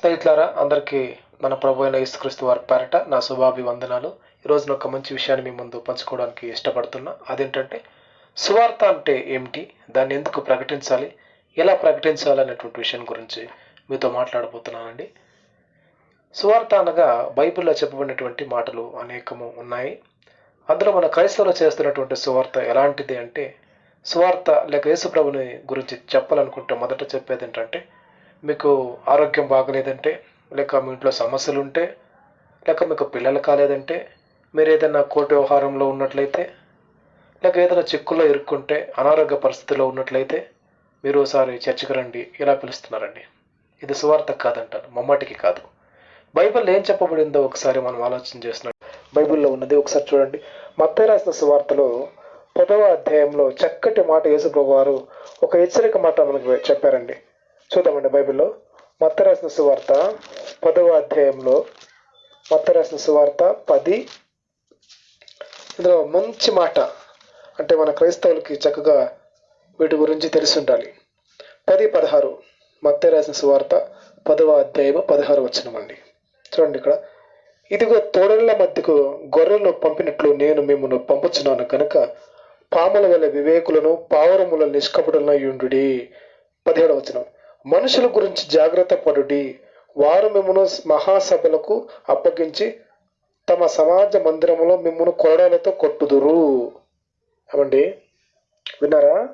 స్నేహితులారా అందరికీ మన ప్రభు అయిన యేసుక్రీస్తు వారి పేరట నా శుభాభివందనాలు. ఈరోజు నేను ఒక మంచి విషయాన్ని మీ ముందు పంచుకోవడానికి ఇష్టపడుతున్నా. అదేంటంటే సువార్త అంటే ఏమిటి? దాన్ని ఎందుకు ప్రకటించాలి? ఎలా ప్రకటించాలి అనేటువంటి విషయం గురించి మీతో మాట్లాడబోతున్నానండి. సువార్త అనగా బైబిల్లో చెప్పబడినటువంటి మాటలు అనేకము ఉన్నాయి. అందులో మన క్రైస్తవులు చేస్తున్నటువంటి సువార్త ఎలాంటిది అంటే సువార్త లేక యేసుప్రభుని గురించి చెప్పాలనుకుంటే మొదట చెప్పేది ఏంటంటే మీకు ఆరోగ్యం బాగలేదంటే లేక మీ ఇంట్లో సమస్యలు ఉంటే లేక మీకు పిల్లలు కాలేదంటే మీరు ఏదైనా కోర్టు వ్యవహారంలో ఉన్నట్లయితే లేక ఏదైనా చిక్కుల్లో ఇరుక్కుంటే అనారోగ్య పరిస్థితిలో ఉన్నట్లయితే మీరు ఒకసారి చర్చకు రండి. ఇలా పిలుస్తున్నారండి. ఇది సువార్త కాదంటారు. మమ్మటికి కాదు. బైబిల్ ఏం చెప్పబడిందో ఒకసారి మనం ఆలోచన చేస్తున్నాం. బైబిల్లో ఉన్నది ఒకసారి చూడండి. మత్తయి రాసిన సువార్తలో పదవ అధ్యాయంలో చక్కటి మాట యేసుప్రభు వారు ఒక హెచ్చరిక మాట మనకు చెప్పారండి. చూద్దామండి బైబిల్లో. మత్త రాసిన సువార్త పదవ అధ్యాయంలో. మత్త రాసిన సువార్త పది. ఇందులో మంచి మాట అంటే మన క్రైస్తవులకి చక్కగా వీటి గురించి తెలిసి ఉండాలి పది పదహారు. మత్త రాసిన సువార్త పదవ అధ్యాయము పదహారు వచ్చినమండి చూడండి ఇక్కడ. ఇదిగో తోడళ్ళ మధ్యకు గొర్రెలను పంపినట్లు నేను మిమ్మల్ని పంపుచున్నాను కనుక పాముల వల్ల వివేకులను పావురముల నిష్కపడులను యుండుడి పదిహేడవ వచనం. మనుషుల గురించి జాగ్రత్త పడుడి. వారు మిమ్మను మహాసభలకు అప్పగించి తమ సమాజ మందిరంలో మిమ్మల్ని కొరడాలతో కొట్టుదురు. ఏమండి? విన్నారా?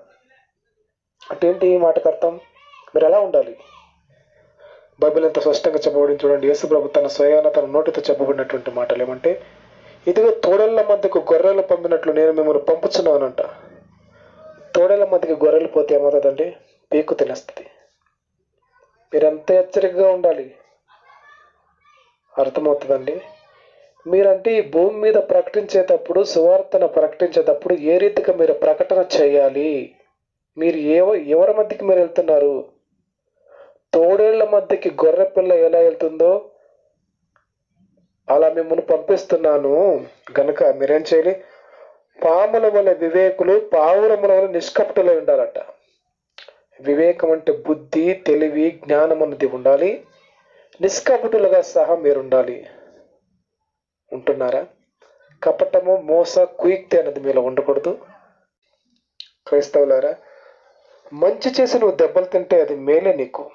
అటేంటి ఈ మాటకు అర్థం? మీరు ఎలా ఉండాలి? బైబిల్ ఎంత స్పష్టంగా చెప్పబడింది చూడండి. యేసు ప్రభు తన స్వయాన తన నోటితో చెప్పబడినటువంటి మాటలు ఏమంటే ఇదిగో తోడళ్ళ మధ్యకు గొర్రెలు పంపినట్లు నేను మిమ్మల్ని పంపుతున్నానంట తోడేళ్ళ మధ్యకి గొర్రెలు పోతే ఏమవుతుందండి? పీకు తినేస్తుంది. మీరంత హెచ్చరికగా ఉండాలి. అర్థమవుతుందండి? మీరంటే ఈ భూమి మీద ప్రకటించేటప్పుడు సువార్తను ప్రకటించేటప్పుడు ఏ రీతిగా మీరు ప్రకటన చేయాలి? మీరు ఏ ఎవరి మధ్యకి మీరు వెళ్తున్నారు? తోడేళ్ళ మధ్యకి గొర్రె పిల్ల ఎలా వెళ్తుందో అలా మిమ్మల్ని పంపిస్తున్నాను. గనక మీరేం చేయాలి? పాముల వల్ల వివేకులు పావురముల వల్ల నిష్కపటులై ఉండాలట. వివేకం అంటే బుద్ధి తెలివి జ్ఞానం అన్నది ఉండాలి. నిష్కపటులుగా సహా మీరు ఉండాలి ఉంటున్నారా? కపటము మోస కుయుక్తి అన్నది మీలో ఉండకూడదు. క్రైస్తవులారా మంచి చేసి నువ్వు దెబ్బలు తింటే అది మేలే నీకు.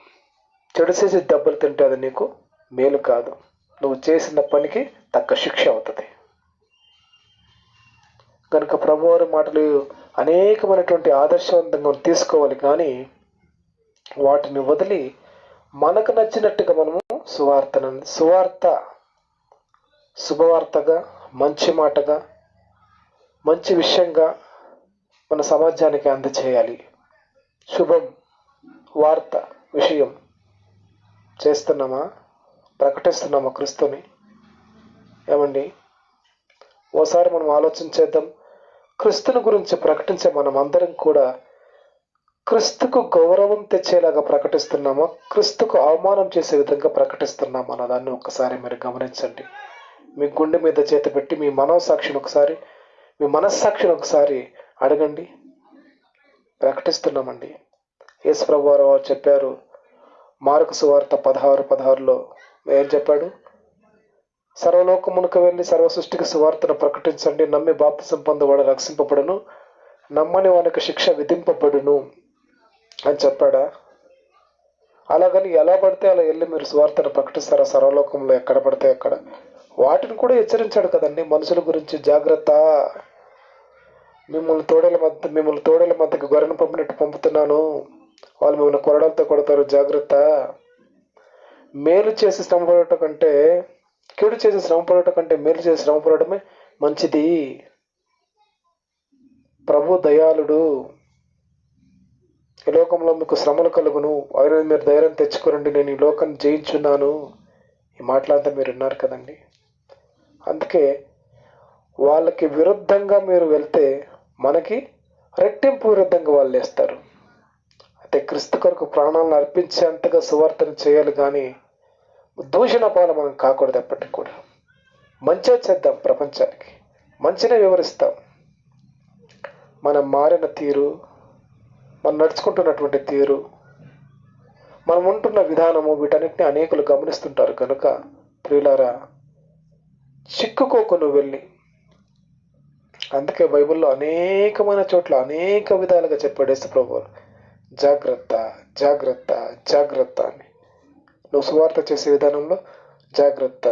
చెడు చేసి దెబ్బలు తింటే అది నీకు మేలు కాదు. నువ్వు చేసిన పనికి తక్క శిక్ష అవుతుంది. కనుక ప్రభువారి మాటలు అనేకమైనటువంటి ఆదర్శవంతంగా తీసుకోవాలి కానీ వాటిని వదిలి మనకు నచ్చినట్టుగా మనము సువార్తను సువార్త శుభవార్తగా మంచి మాటగా మంచి విషయంగా మన సమాజానికి అందచేయాలి. శుభం వార్త విషయం చేస్తున్నామా? ప్రకటిస్తున్నామా క్రిస్తుని? ఏమండి? ఓసారి మనం ఆలోచన చేద్దాం. క్రీస్తుని గురించి ప్రకటించే మనం అందరం కూడా క్రీస్తుకు గౌరవం తెచ్చేలాగా ప్రకటిస్తున్నామా? క్రీస్తుకు అవమానం చేసే విధంగా ప్రకటిస్తున్నామా అన్న దాన్ని ఒకసారి మీరు గమనించండి. మీ గుండె మీద చేతి పెట్టి మీ మనోసాక్షిని ఒకసారి మీ మనస్సాక్షిని ఒకసారి అడగండి. ప్రకటిస్తున్నామండి. యేసుప్రభు వారు చెప్పారు మార్కు సువార్త పదహారు పదహారులో ఏం చెప్పాడు? సర్వలోకమునకు వెళ్ళి సర్వ సృష్టికి సువార్తను ప్రకటించండి. నమ్మి బాప్తిసం పొందవాడు రక్షింపబడును. నమ్మని వానికి శిక్ష విధింపబడును అని చెప్పాడా? అలాగని ఎలా పడితే అలా వెళ్ళి మీరు సువార్తను ప్రకటిస్తారా? సర్వలోకంలో ఎక్కడ పడితే అక్కడ. వాటిని కూడా హెచ్చరించాడు కదండి మనుషుల గురించి. జాగ్రత్త. మిమ్మల్ని తోడల మధ్య మిమ్మల్ని తోడల మధ్యకి గొర్రెను పంపినట్టు పంపుతున్నాను. వాళ్ళు మిమ్మల్ని కొరడంతో కొడతారు. జాగ్రత్త. మేలు చేసి శ్రమ కంటే కీడు చేసి శ్రమ పడటం కంటే మేలు చేసి శ్రమ పడటమే మంచిది. ప్రభు దయాళుడు. ఈ లోకంలో మీకు శ్రమలు కలుగును. ఆయన మీరు ధైర్యం తెచ్చుకోరండి. నేను ఈ లోకాన్ని జయించున్నాను. ఈ మాట్లాడితే మీరు విన్నారు కదండి. అందుకే వాళ్ళకి విరుద్ధంగా మీరు వెళ్తే మనకి రెట్టింపు విరుద్ధంగా వాళ్ళు వేస్తారు అయితే క్రీస్తు కొరకు ప్రాణాలను అర్పించేంతగా సువార్తను చేయాలి కానీ దూషణ పాలు మనం కాకూడదు ఎప్పటికి కూడా. మంచిగా చేద్దాం ప్రపంచానికి. మంచిగా వివరిస్తాం. మనం మారిన తీరు మనం నడుచుకుంటున్నటువంటి తీరు మనం ఉంటున్న విధానము వీటన్నిటిని అనేకులు గమనిస్తుంటారు. కనుక ప్రియులారా చిక్కుకోకు నువ్వు వెళ్ళి. అందుకే బైబిల్లో అనేకమైన చోట్ల అనేక విధాలుగా చెప్పాడు యేసు ప్రభు జాగ్రత్త జాగ్రత్త జాగ్రత్త అని. నువ్వు సువార్త చేసే విధానంలో జాగ్రత్త.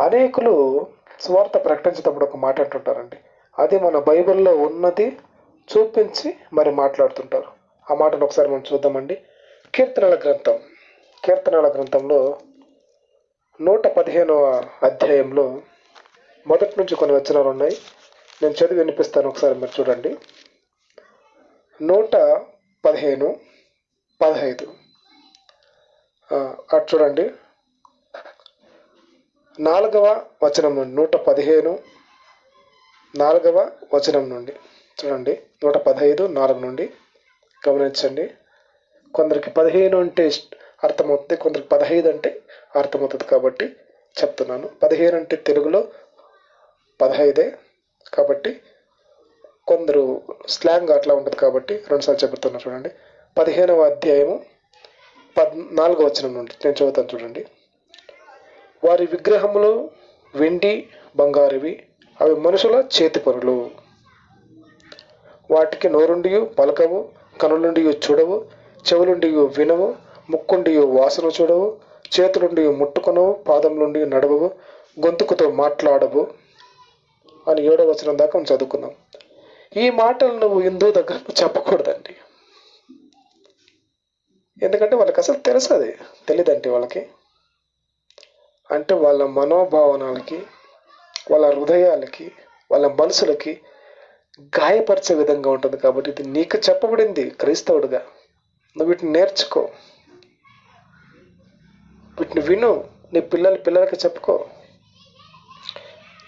అనేకులు సువార్త ప్రకటించేటప్పుడు ఒక మాట అంటుంటారండి. అది మన బైబిల్లో ఉన్నది చూపించి మరి మాట్లాడుతుంటారు. ఆ మాటను ఒకసారి మనం చూద్దామండి. కీర్తనల గ్రంథం. కీర్తనల గ్రంథంలో నూట పదిహేనవ అధ్యాయంలో మొదటి నుంచి కొన్ని వచనాలు ఉన్నాయి. నేను చదివి వినిపిస్తాను ఒకసారి మీరు చూడండి. నూట పదిహేను పదహైదు. అటు చూడండి. నాలుగవ వచనం నుండి నూట పదిహేను నాలుగవ వచనం నుండి చూడండి నూట పదహైదు నాలుగు నుండి గమనించండి. కొందరికి పదిహేను అంటే అర్థమవుతుంది కొందరికి పదహైదు అంటే అర్థమవుతుంది కాబట్టి చెప్తున్నాను. పదిహేను అంటే తెలుగులో పదహైదే కాబట్టి కొందరు స్లాంగ్ అట్లా ఉంటుంది కాబట్టి రెండుసార్లు చెబుతున్నారు చూడండి. పదిహేనవ అధ్యాయము పద్నాలుగో వచనం నుండి నేను చదువుతాను చూడండి. వారి విగ్రహములు వెండి బంగారువి అవి మనుషుల చేతి పనులు వాటికి నోరుండి పలకవు కనులుండి చూడవు చెవులుండి వినవు ముక్కుండి వాసన చూడవు చేతులుండి ముట్టుకొనవు పాదములుండి నడవవు గొంతుకుతో మాట్లాడవు అని ఏడో వచనం దాకా మనం చదువుకున్నాం ఈ మాటలు నువ్వు హిందూ దగ్గర చెప్పకూడదండి. ఎందుకంటే వాళ్ళకి అసలు తెలుసు అది తెలియదంటే వాళ్ళకి. అంటే వాళ్ళ మనోభావనాలకి వాళ్ళ హృదయాలకి వాళ్ళ మనసులకి గాయపరిచే విధంగా ఉంటుంది కాబట్టి ఇది నీకు చెప్పబడింది క్రైస్తవుడిగా. నువ్వు వీటిని నేర్చుకో. వీటిని విను. నీ పిల్లలు పిల్లలకి చెప్పుకో.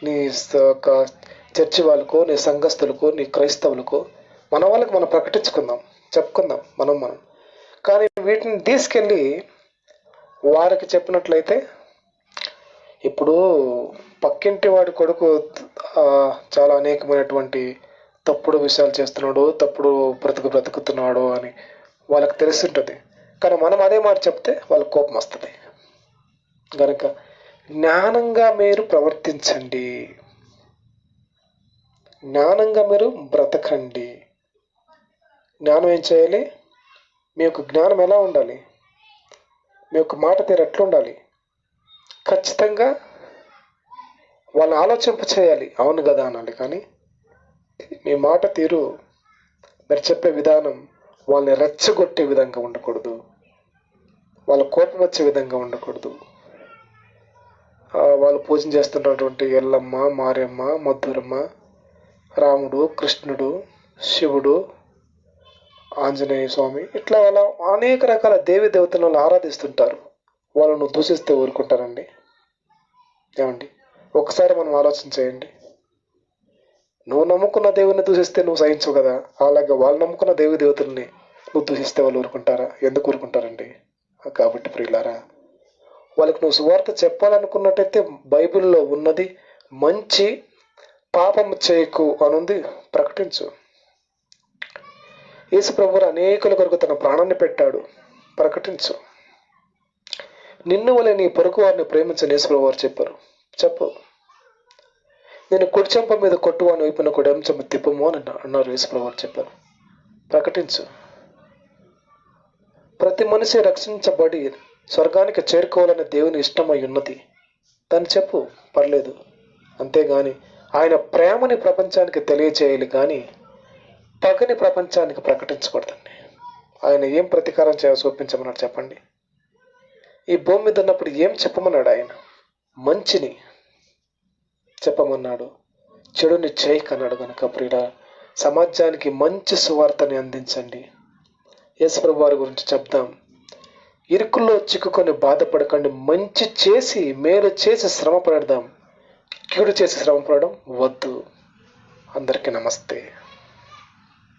నీ స- ఒక చర్చి వాళ్ళకో నీ సంఘస్థులకో నీ క్రైస్తవులకో మన వాళ్ళకి మనం ప్రకటించుకుందాం చెప్పుకుందాం మనం మనం. కానీ వీటిని తీసుకెళ్ళి వారికి చెప్పినట్లయితే ఇప్పుడు పక్కింటి వాడి కొడుకు చాలా అనేకమైనటువంటి తప్పుడు విషయాలు చేస్తున్నాడు తప్పుడు బ్రతుకు బ్రతుకుతున్నాడు అని వాళ్ళకి తెలిసింటుంది. కానీ మనం అదే మాట చెప్తే వాళ్ళకి కోపం వస్తుంది. కనుక జ్ఞానంగా మీరు ప్రవర్తించండి. జ్ఞానంగా మీరు బ్రతకండి. జ్ఞానం ఏం చేయాలి? మీ యొక్క జ్ఞానం ఎలా ఉండాలి? మీ యొక్క మాట తీరు ఎట్లా ఉండాలి ఖచ్చితంగా వాళ్ళని ఆలోచింప చేయాలి అవును కదా అనాలి. కానీ మీ మాట తీరు మీరు చెప్పే విధానం వాళ్ళని రెచ్చగొట్టే విధంగా ఉండకూడదు. వాళ్ళ కోపం వచ్చే విధంగా ఉండకూడదు. వాళ్ళు పూజన చేస్తున్నటువంటి ఎల్లమ్మ మారియమ్మ మధురమ్మ రాముడు కృష్ణుడు శివుడు ఆంజనేయ స్వామి. ఇట్లా వాళ్ళ అనేక రకాల దేవి దేవతలను ఆరాధిస్తుంటారు. వాళ్ళను దూషిస్తే ఊరుకుంటారండి. ఏమండి? ఒకసారి మనం ఆలోచన చేయండి. నువ్వు నమ్ముకున్న దేవుని దూషిస్తే నువ్వు సహించవు కదా? అలాగే వాళ్ళు నమ్ముకున్న దేవి దేవతల్ని నువ్వు దూషిస్తే వాళ్ళు ఊరుకుంటారా? ఎందుకు ఊరుకుంటారండి? కాబట్టి ప్రియులారా వాళ్ళకి నువ్వు సువార్త చెప్పాలనుకున్నట్టయితే బైబిల్లో ఉన్నది మంచి పాపం చేయకు అనుంది ప్రకటించు. యేసు ప్రభువులు అనేకుల కొరకు తన ప్రాణాన్ని పెట్టాడు. ప్రకటించు. నిన్ను వలె నీ పొరుగు వారిని ప్రేమించని యేసుప్రభు వారు చెప్పారు. చెప్పు. నేను కుడిచెంప మీద కొట్టువాని వైపున కుడెంచెంప తిప్పము అని అన్నారు యేసుప్రభు వారు చెప్పారు. ప్రకటించు. ప్రతి మనిషి రక్షించబడి స్వర్గానికి చేరుకోవాలనే దేవుని ఇష్టమై ఉన్నది. దాన్ని చెప్పు. పర్లేదు. అంతేగాని ఆయన ప్రేమని ప్రపంచానికి తెలియచేయాలి కానీ పగని ప్రపంచానికి ప్రకటించకూడదండి. ఆయన ఏం ప్రతీకారం చేయ చూపించమన్నాడు చెప్పండి. ఈ భూమి మీద ఉన్నప్పుడు ఏం చెప్పమన్నాడు ఆయన? మంచిని చెప్పమన్నాడు. చెడుని చేయకన్నాడు కనుక ప్రియుడ సమాజానికి మంచి సువార్తని అందించండి. యేసుప్రభు వారి గురించి చెప్దాం. ఇరుకుల్లో చిక్కుకొని బాధపడకండి మంచి చేసి మేలు చేసి శ్రమ పడదాం కీడు చేసి శ్రమ పడడం వద్దు. అందరికీ నమస్తే.